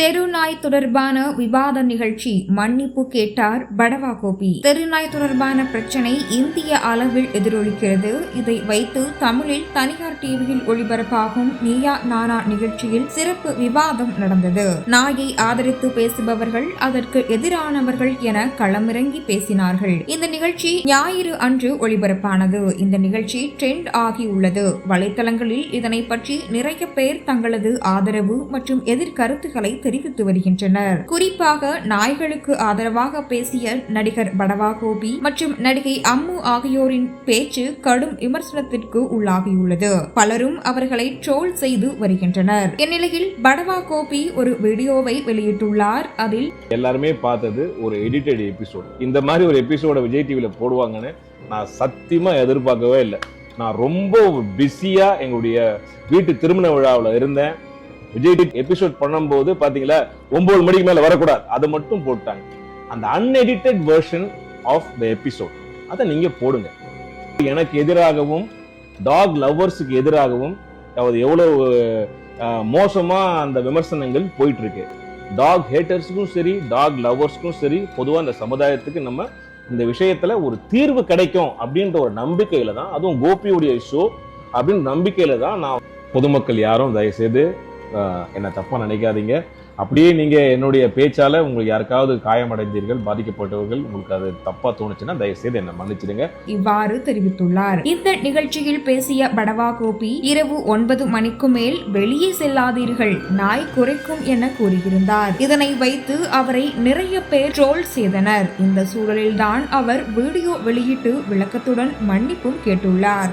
தெருநாய் தொடர்பான விவாத நிகழ்ச்சி மன்னிப்பு கேட்டார் படவா கோபி. தெருநாய் தொடர்பான பிரச்சனை இந்திய அளவில் எதிரொலிக்கிறது. இதை வைத்து தமிழில் தனியார் டிவியில் ஒளிபரப்பாகும் நீயா நானா நிகழ்ச்சியில் சிறப்பு விவாதம் நடந்தது. நாயை ஆதரித்து பேசுபவர்கள் அதற்கு எதிரானவர்கள் என களமிறங்கி பேசினார்கள். இந்த நிகழ்ச்சி ஞாயிறு அன்று ஒளிபரப்பானது. இந்த நிகழ்ச்சி ட்ரெண்ட் ஆகியுள்ளது. வலைத்தளங்களில் இதனை பற்றி நிறைய பேர் தங்களது ஆதரவு மற்றும் எதிர்கருத்துக்களை தெரிவித்து வருகின்றனர். குறிப்பாக நாய்களுக்கு ஆதரவாக பேசிய நடிகர் படவா கோபி மற்றும் நடிகை அம்மு ஆகியோரின் பேச்சு கடும் விமர்சனத்திற்கு உள்ளாகியுள்ளது. பலரும் அவர்களை ட்ரோல் செய்து வருகின்றனர். இந்நிலையில் படவா கோபி ஒரு வீடியோவை வெளியிட்டுள்ளார். அதில் எல்லாருமே பார்த்தது ஒரு எடிட்டட் எபிசோட் இந்த மாதிரி ஒரு எபிசோட விஜய் டிவியில் போடுவாங்கன்னு நான் சத்தியமா எதிர்பார்க்கவே இல்லை. நான் ரொம்ப பிஸியா எங்களுடைய வீட்டு திருமண விழாவில் இருந்தேன். விஜய் எபிசோட் பண்ணும்போது பாத்தீங்களா ஒன்பது மணிக்கு மேல வரக்கூடாது. அதை மட்டும் போட்டாங்க. அந்த unedited version of the episode அதை நீங்க போடுங்க. எனக்கு எதிராகவும் டாக் லவ்வர்ஸுக்கு எதிராகவும் அது எவ்வளவு அஹ், மோசமா அந்த விமர்சனங்கள் போயிட்டு இருக்கு டாக் ஹேட்டர்ஸுக்கும் சரி டாக் லவ்வர்ஸ்க்கும் சரி பொதுவாக இந்த சமுதாயத்துக்கு நம்ம இந்த விஷயத்துல ஒரு தீர்வு கிடைக்கும் அப்படின்ற ஒரு நம்பிக்கையில தான் அதுவும் கோபியுடைய ஷோ அப்படின்னு நம்பிக்கையில தான் நான் பொதுமக்கள் யாரும் தயவுசெய்து என்னை தப்பாக நினைக்காதீங்க. அப்படியே நீங்கள் என்னுடைய பேச்சால் உங்களுக்கு யாருக்காவது காயமடைந்தீர்கள் பாதிக்கப்பட்டவர்கள் உங்களுக்கு அது தப்பாக தோணுச்சுன்னா தயவுசெய்து என்னை மன்னிச்சிடுங்க. இவ்வாறு தெரிவித்துள்ளார். இந்த நிகழ்ச்சியில் பேசிய படவா கோபி இரவு ஒன்பது மணிக்கு மேல் வெளியே செல்லாதீர்கள். நாய் குறைக்கும் என கூறியிருந்தார். இதனை வைத்து அவரை நிறைய பேர் ட்ரோல் செய்தனர். இந்த சூழலில்தான் அவர் வீடியோ வெளியிட்டு விளக்கத்துடன் மன்னிப்பும் கேட்டுள்ளார்.